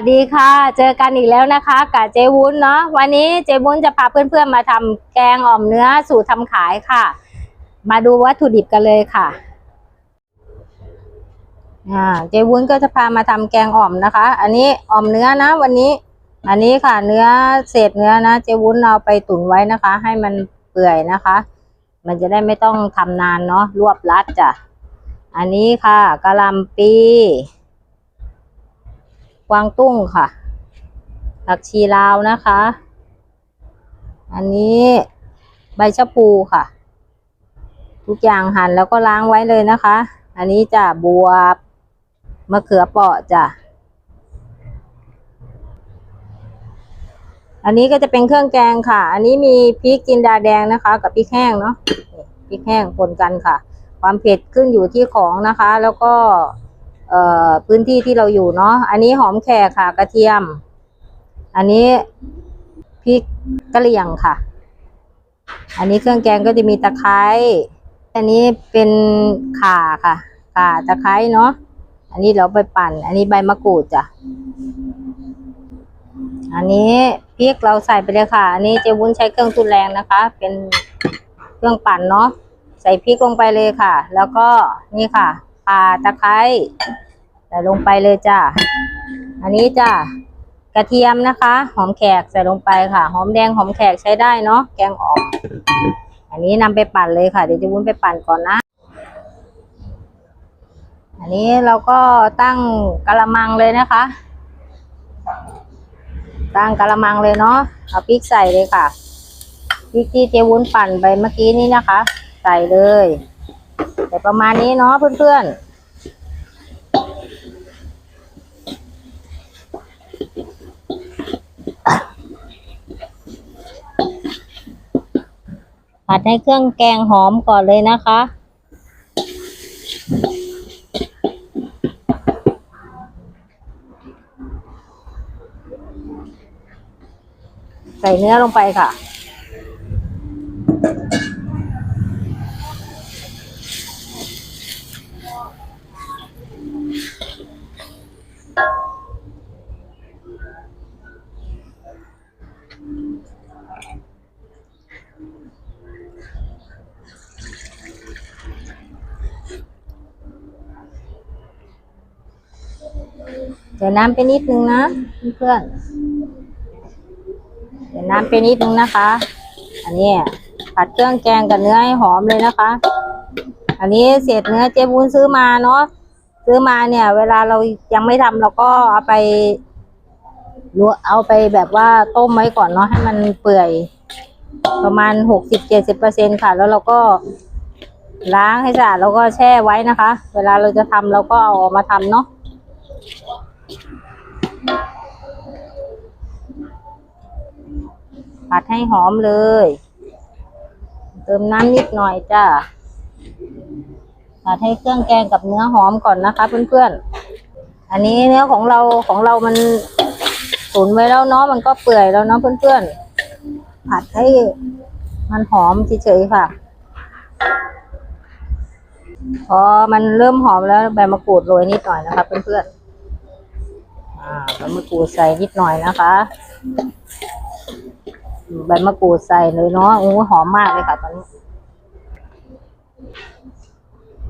สดีค่ะ เจอกันอีกแล้วนะคะกับเจวุ้นเนาะวันนี้เจวุ้นจะพาเพื่อนๆมาทำแกงอ่อมเนื้อสูตรทำขายค่ะ มาดูวัตถุดิบกันเลยค่ะอ่าเจวุ้นก็จะพามาทำแกงอ่อมนะคะ อันนี้อ่อมเนื้อนะ วันนี้ อันนี้ค่ะ เนื้อเศษเนื้อนะ เจวุ้นเอาไปตุ๋นไว้นะคะ ให้มันเปื่อยนะคะ มันจะได้ไม่ต้องทำนานเนาะรวบรัดจ้ะอันนี้ค่ะกะหล่ำปี กวางตุ้งค่ะ ผักชีลาวนะคะ อันนี้ใบชะพูค่ะ ทุกอย่างหั่นแล้วก็ล้างไว้เลยนะคะ อันนี้จะบวบมะเขือเปาะจ้ะอันนี้ก็จะเป็นเครื่องแกงค่ะ อันนี้มีพริกจินดาแดงนะคะ กับพริกแห้งเนาะพริกแห้งปนกันค่ะ ความเผ็ดขึ้นอยู่ที่ของนะคะ แล้วก็ เอ่อพื้นที่ที่เราอยู่เนาะอันนี้หอมแขกค่ะ กระเทียม อันนี้พริกกะเหรี่ยงค่ะ อันนี้เครื่องแกงก็จะมีตะไคร้อันนี้เป็นข่าค่ะข่าตะไคร้เนาะอันนี้เราไปปั่น อันนี้ใบมะกรูดจ้ะอันนี้พริกเราใส่ไปเลยค่ะ อันนี้เจวุ้นใช้เครื่องทุนแรงนะคะ เป็นเครื่องปั่นเนาะใส่พริกลงไปเลยค่ะ แล้วก็นี่ค่ะ ข่าตะไคร้ใส่ลงไปเลยจ้ะอันนี้จ้ะกระเทียมนะคะ หอมแขกใส่ลงไปค่ะ หอมแดงหอมแขกใช้ได้เนาะแกงอ่อมอันนี้นำไปปั่นเลยค่ะเดี๋ยวจะวุ้นไปปั่นก่อนนะ อันนี้เราก็ตั้งกะละมังเลยนะคะ ตั้งกะละมังเลยเนาะเอาพริกใส่เลยค่ะพริกที่เจวุ้นปั่นไปเมื่อกี้นี้นะคะ ใส่เลย แต่ประมาณนี้เนาะเพื่อนๆผัดให้เครื่องแกงหอมก่อนเลยนะคะ ใส่เนื้อลงไปค่ะ เดี๋ยวน้ำไปนิดนึงนะเพื่อนเดี๋ยวน้ำไปนิดนึงนะคะ อันนี้ผัดเครื่องแกงกับเนื้อให้หอมเลยนะคะ อันนี้เศษเนื้อเจ๊บุญซื้อมาเนาะซื้อมาเนี่ย เวลาเรายังไม่ทำเราก็เอาไปลวกเอาไปแบบว่าต้มไว้ก่อนเนาะให้มันเปื่อย ประมาณหกสิบเจ็ดสิบเปอร์เซ็นค่ะ แล้วเราก็ล้างให้สะอาดแล้วก็แช่ไว้นะคะ เวลาเราจะทำเราก็เอาออกมาทำเนาะ ผัดให้หอมเลย เติมน้ำนิดหน่อยจ้าผัดให้เครื่องแกงกับเนื้อหอมก่อนนะคะ เพื่อนๆ อันนี้เนื้อของเราของเรามันตุ๋นไว้แล้วเนาะมันก็เปื่อยแล้วเนาะเพื่อนๆ ผัดให้มันหอมเฉยๆค่ะพอมันเริ่มหอมแล้วใบมะกรูดโรยนิดหน่อยนะคะเพื่อนๆอ่าใบมะกรูดใส่นิดหน่อยนะคะ ใบมะกรูดใส่เลยเนาะโอ้หอมมากเลยค่ะ ตอนนี้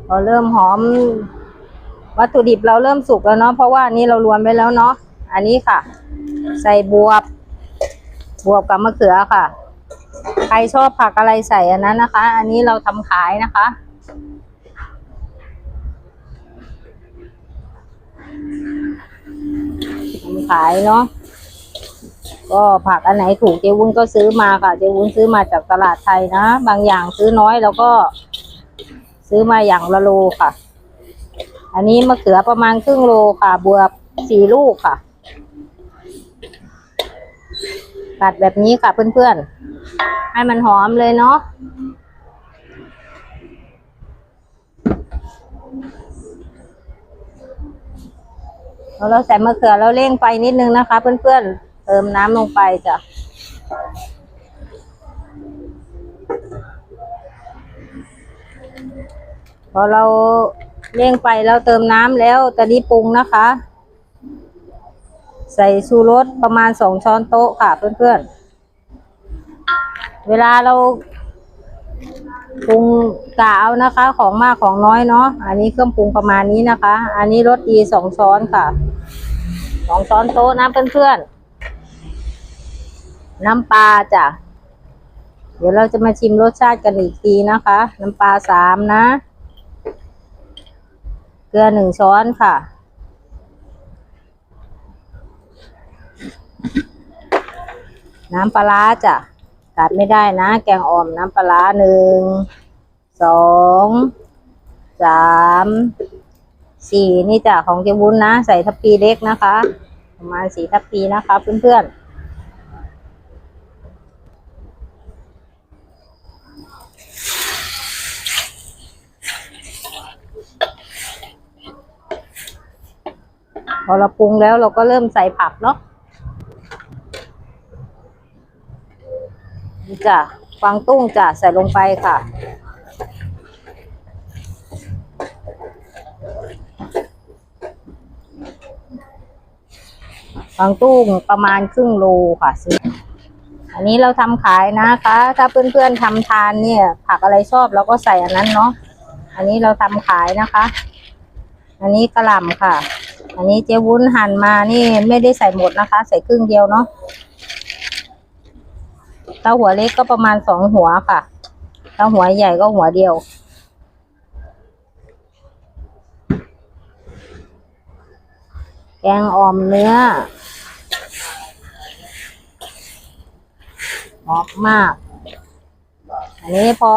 พอเริ่มหอม วัตถุดิบเราเริ่มสุกแล้วเนาะเพราะว่านนี้เรารวนไปแล้วเนาะอันนี้ค่ะ ใส่บวบบวบกับมะเขือค่ะ ใครชอบผักอะไรใส่อันนั้นนะคะ อันนี้เราทำขายนะคะทำขายเนาะ ก็ผักอันไหนถูกเจวุ้นก็ซื้อมาค่ะ เจวุ้นซื้อมาจากตลาดไทยนะ บางอย่างซื้อน้อยแล้วก็ ซื้อมาอย่างละโลค่ะ อันนี้มะเขือประมาณครึ่งโลค่ะ บวบสี่ลูกค่ะตัดแบบนี้ค่ะเพื่อนๆ ให้มันหอมเลยเนาะเราใส่มะเขือเราเร่งไฟนิดนึงนะคะ เพื่อนๆ เติมน้ำลงไปจ้ะพอเราเร่งไฟแล้วเติมน้ำแล้วตอนนี้ปรุงนะคะ ใส่ชูรสประมาณสองช้อนโต๊ะค่ะเพื่อนๆ เวลาเราปรุงกะเอานะคะ ของมากของน้อยเนาะอันนี้เครื่องปรุงประมาณนี้นะคะ อันนี้รสดีสองช้อนค่ะสองช้อนโต๊ะนะเพื่อนๆ น้ำปลาจ้ะ เดี๋ยวเราจะมาชิมรสชาติกันอีกทีนะคะ น้ำปลาสามนะ เกลือหนึ่งช้อนค่ะ น้ำปลาร้าจ้ะขาดไม่ได้นะ แกงอ่อมน้ำปลาร้าหนึ่งสองสามสี่นี่จ้ะของเจวุ้นนะ ใส่ทัพพีเล็กนะคะ ประมาณสี่ทัพพีนะคะเพื่อนๆ พอเราปรุงแล้วเราก็เริ่มใส่ผักเนาะนี่จ้ะฟางตุ้งจ้ะใส่ลงไปค่ะ ฟางตุ้งประมาณครึ่งโลค่ะซื้ออันนี้เราทำขายนะคะ ถ้าเพื่อนๆทำทานเนี่ย ผักอะไรชอบเราก็ใส่อันนั้นเนาะ อันนี้เราทำขายนะคะ อันนี้กระหล่ำค่ะ อันนี้เจ๊วุ้นหั่นมานี่ไม่ได้ใส่หมดนะคะ ใส่ครึ่งเดียวเนาะเต้าหัวเล็กก็ประมาณสองหัวค่ะเต้าหัวใหญ่ก็หัวเดียว แกงอ่อมเนื้อหอมมาก อันนี้พอ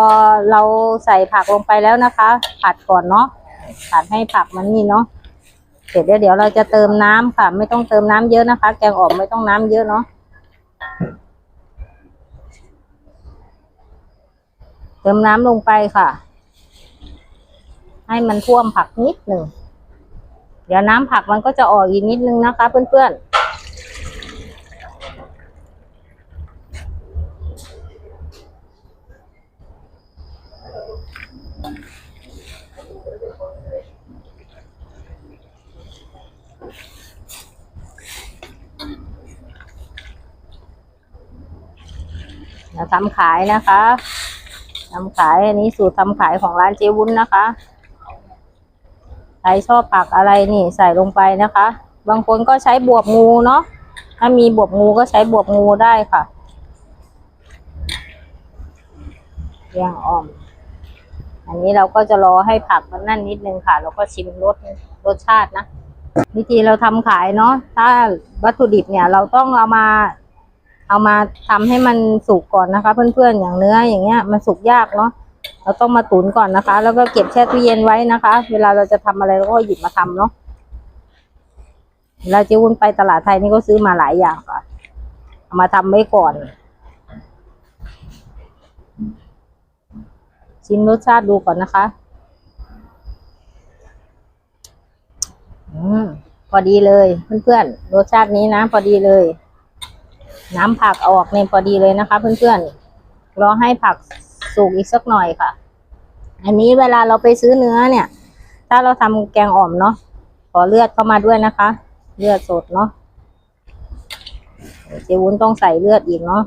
เราใส่ผักลงไปแล้วนะคะ ผัดก่อนเนาะผัดให้ผักมันนี่เนาะ เสร็จแล้วเดี๋ยวเราจะเติมน้ำค่ะ ไม่ต้องเติมน้ำเยอะนะคะ แกงอ่อมไม่ต้องน้ำเยอะเนาะเติมน้ำลงไปค่ะ ให้มันท่วมผักนิดหนึ่งเดี๋ยวน้ำผักมันก็จะออกอีกนิดนึงนะคะ เพื่อนๆ ทำขายนะคะทำขายอันนี้สูตรทำขายของร้านเจวุ้นนะคะใครชอบผักอะไรนี่ใส่ลงไปนะคะ บางคนก็ใช้บวบงูเนาะถ้ามีบวบงูก็ใช้บวบงูได้ค่ะแยงอ่อม อันนี้เราก็จะรอให้ผักมันนั่นนิดนึงค่ะ แล้วก็ชิมรสรสชาตินะวิธีเราทำขายเนาะถ้าวัตถุดิบเนี่ย เราต้องเอามา เอามาทำให้มันสุกก่อนนะคะ เพื่อนๆอย่างเนื้ออย่างเงี้ย มันสุกยากเนาะเราต้องมาตุ๋นก่อนนะคะ แล้วก็เก็บแช่ตู้เย็นไว้นะคะ เวลาเราจะทำอะไรเราก็หยิบมาทำเนาะเวลาเจ๊วุ้นไปตลาดไทยนี่ก็ซื้อมาหลายอย่างค่ะเอามาทำไว้ก่อน ชิมรสชาติดูก่อนนะคะอืมพอดีเลยเพื่อนๆรสชาตินี้นะ พอดีเลย น้ำผักออกเนี่ยพอดีเลยนะคะ เพื่อนๆรอให้ผักสุกอีกสักหน่อยค่ะ อันนี้เวลาเราไปซื้อเนื้อเนี่ย ถ้าเราทำแกงอ่อมเนาะขอเลือดเข้ามาด้วยนะคะ เลือดสดเนาะเจวุ้นต้องใส่เลือดอีกเนาะ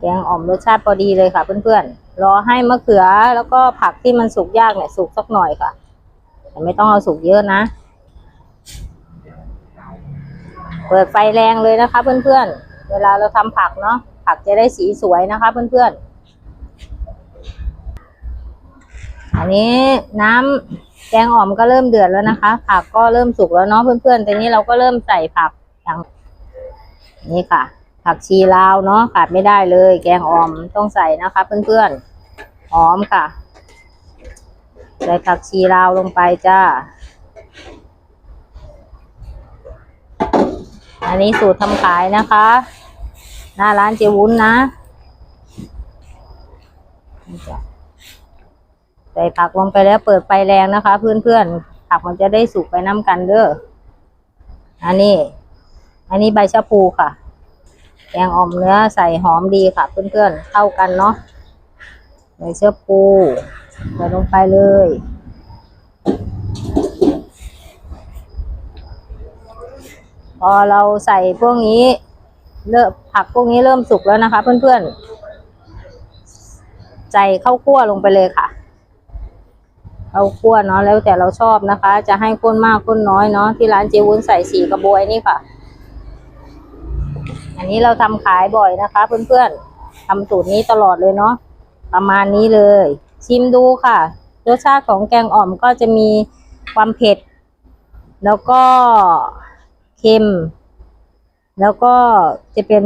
แกงอ่อมรสชาติพอดีเลยค่ะ เพื่อนๆ รอให้มะเขือแล้วก็ผักที่มันสุกยากเนี่ยสุกสักหน่อยค่ะ แต่ไม่ต้องเอาสุกเยอะนะ เปิดไฟแรงเลยนะคะเพื่อนๆ เวลาเราทำผักเนาะผักจะได้สีสวยนะคะเพื่อนๆ อันนี้น้ำแกงอ่อมก็เริ่มเดือดแล้วนะคะ ผักก็เริ่มสุกแล้วเนาะเพื่อนๆทีนี้เราก็เริ่มใส่ผักอย่างนี่ค่ะ ผักชีลาวเนาะขาดไม่ได้เลย แกงอ่อมต้องใส่นะคะ เพื่อนๆหอมค่ะ ใส่ผักชีลาวลงไปจ้า อันนี้สูตรทำขายนะคะ หน้าร้านเจวุ้นนะนี่จ้ะใส่ผักลงไปแล้วเปิดไฟแรงนะคะ เพื่อนๆผักมันจะได้สุกไปน้ำกันเด้ออันนี้ อันนี้ใบชะพูค่ะแกงอ่อมเนื้อใส่หอมดีค่ะ เพื่อนๆเข้ากันเนาะใบชะพูใส่ลงไปเลย พอเราใส่พวกนี้เริ่มผักพวกนี้เริ่มสุกแล้วนะคะ เพื่อนๆ ใส่ข้าวคั่วลงไปเลยค่ะข้าวคั่วเนาะแล้วแต่เราชอบนะคะ จะให้ข้นมากข้นน้อยเนาะที่ร้านเจวุ้นใส่สีกระบวยนี่ค่ะ อันนี้เราทำขายบ่อยนะคะ เพื่อนๆทำสูตรนี้ตลอดเลยเนาะประมาณนี้เลย ชิมดูค่ะรสชาติของแกงอ่อมก็จะมีความเผ็ด แล้วก็ เค็ม แล้วก็จะเป็น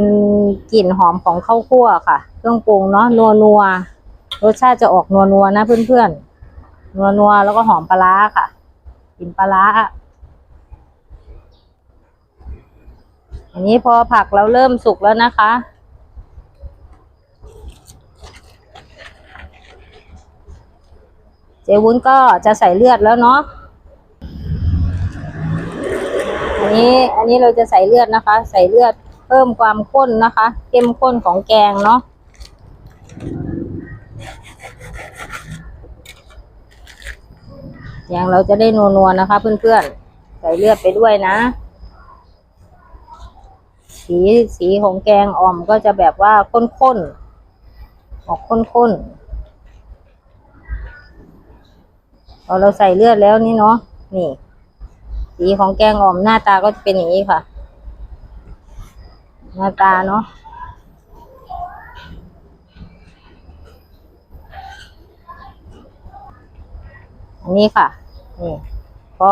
กลิ่นหอมของข้าวคั่วค่ะ เครื่องปรุงเนาะนัวนัวรสชาติจะออกนัวนัวนะเพื่อนๆ นัวนัวแล้วก็หอมปลาร้าค่ะกลิ่นปลาร้าอันนี้พอผักเราเริ่มสุกแล้วนะคะ เจวุ้นก็จะใส่เลือดแล้วเนาะ อั นี้อันนี้เราจะใส่เลือดนะคะ ใส่เลือดเพิ่มความข้นนะคะ เข้มข้นของแกงเนาะแกงเราจะได้นัวๆนะคะ เพื่อนๆ ใส่เลือดไปด้วยนะ สีสีของแกงอ่อมก็จะแบบว่าข้นๆ ออกข้นๆพอเราใส่เลือดแล้วนี่เนาะนี่ สีของแกงอ่อมหน้าตาก็จะเป็นอย่างนี้ค่ะ หน้าตาเนาะอันนี้ค่ะนี่พอ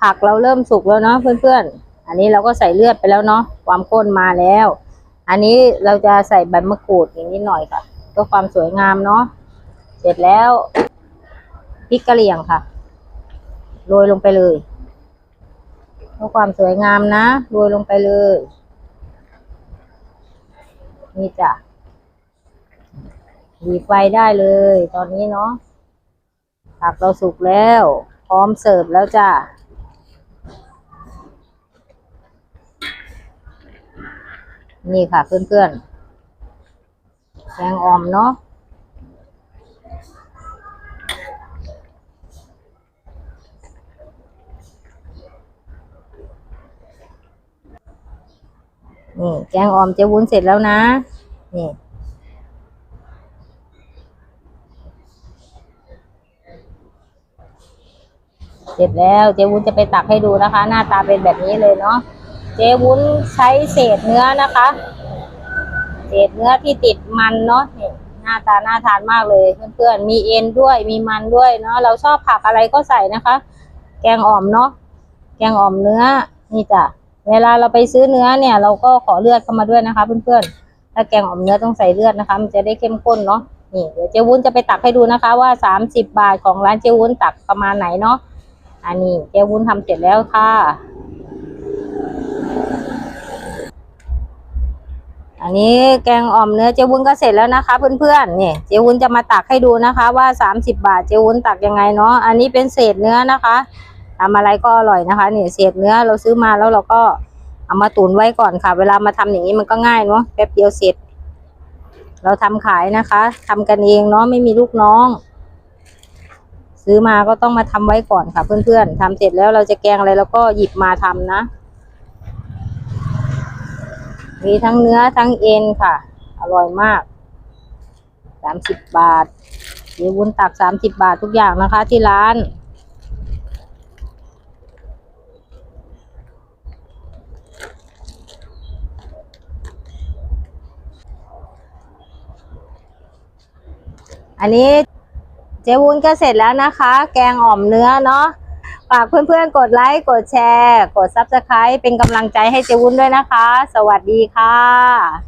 ผักเราเริ่มสุกแล้วเนาะเพื่อนๆ อันนี้เราก็ใส่เลือดไปแล้วเนาะความข้นมาแล้ว อันนี้เราจะใส่ใบมะกรูดอย่างนี้หน่อยค่ะเพื่อความสวยงามเนาะเสร็จแล้วพริกกะเหรี่ยงค่ะโรยลงไปเลย เพื่อความสวยงามนะโรยลงไปเลย นี่จ้ะดีไฟได้เลย ตอนนี้เนาะผักเราสุกแล้ว พร้อมเสิร์ฟแล้วจ้ะนี่ค่ะเพื่อนๆแกงอ่อมเนาะ นี่แกงอ่อมเจวุ้นเสร็จแล้วนะ นี่เสร็จแล้วเจวุ้นจะไปตักให้ดูนะคะ หน้าตาเป็นแบบนี้เลยเนาะเจวุ้นใช้เศษเนื้อนะคะ เศษเนื้อที่ติดมันเนาะนี่หน้าตาน่าทานมากเลยเพื่อนๆมีเอ็นด้วยมีมันด้วยเนาะเราชอบผักอะไรก็ใส่นะคะ แกงอ่อมเนาะแกงอ่อมเนื้อนี่จ้ะ เวลาเราไปซื้อเนื้อเนี่ย เราก็ขอเลือดเข้ามาด้วยนะคะ เพื่อนๆ ถ้าแกงอ่อมเนื้อต้องใส่เลือดนะคะ มันจะได้เข้มข้นเนาะ นี่เดี๋ยวเจวุ้นจะไปตักให้ดูนะคะว่าสามสิบบาทของร้านเจวุ้นตักประมาณไหนเนาะ อันนี้เจวุ้นทำเสร็จแล้วค่ะอันนี้แกงอ่อมเนื้อเจวุ้นก็เสร็จแล้วนะคะ เพื่อนๆนี่เจวุ้นจะมาตักให้ดูนะคะ ว่าสามสิบบาทเจวุ้นตักยังไงเนาะอันนี้เป็นเศษเนื้อนะคะ ทำอะไรก็อร่อยนะคะเนี่ยเศษเนื้อเราซื้อมาแล้วเราก็เอามาตุนไว้ก่อนค่ะ เวลามาทำอย่างนี้มันก็ง่ายเนาะแป๊บเดียวเสร็จ เราทำขายนะคะทำกันเองเนาะไม่มีลูกน้อง ซื้อมาก็ต้องมาทำไว้ก่อนค่ะ เพื่อนๆทำเสร็จแล้วเราจะแกงอะไรเราก็หยิบมาทำนะ มีทั้งเนื้อทั้งเอ็นค่ะ อร่อยมากสามสิบบาทเดี๋ยววุ้นตักสามสิบบาททุกอย่างนะคะ ที่ร้าน อันนี้เจวุ้นก็เสร็จแล้วนะคะ แกงอ่อมเนื้อเนาะฝากเพื่อนๆ กดไลค์ กดแชร์ กดซับสไคร b ์เป็นกำลังใจให้เจวุ้นด้วยนะคะ สวัสดีค่ะ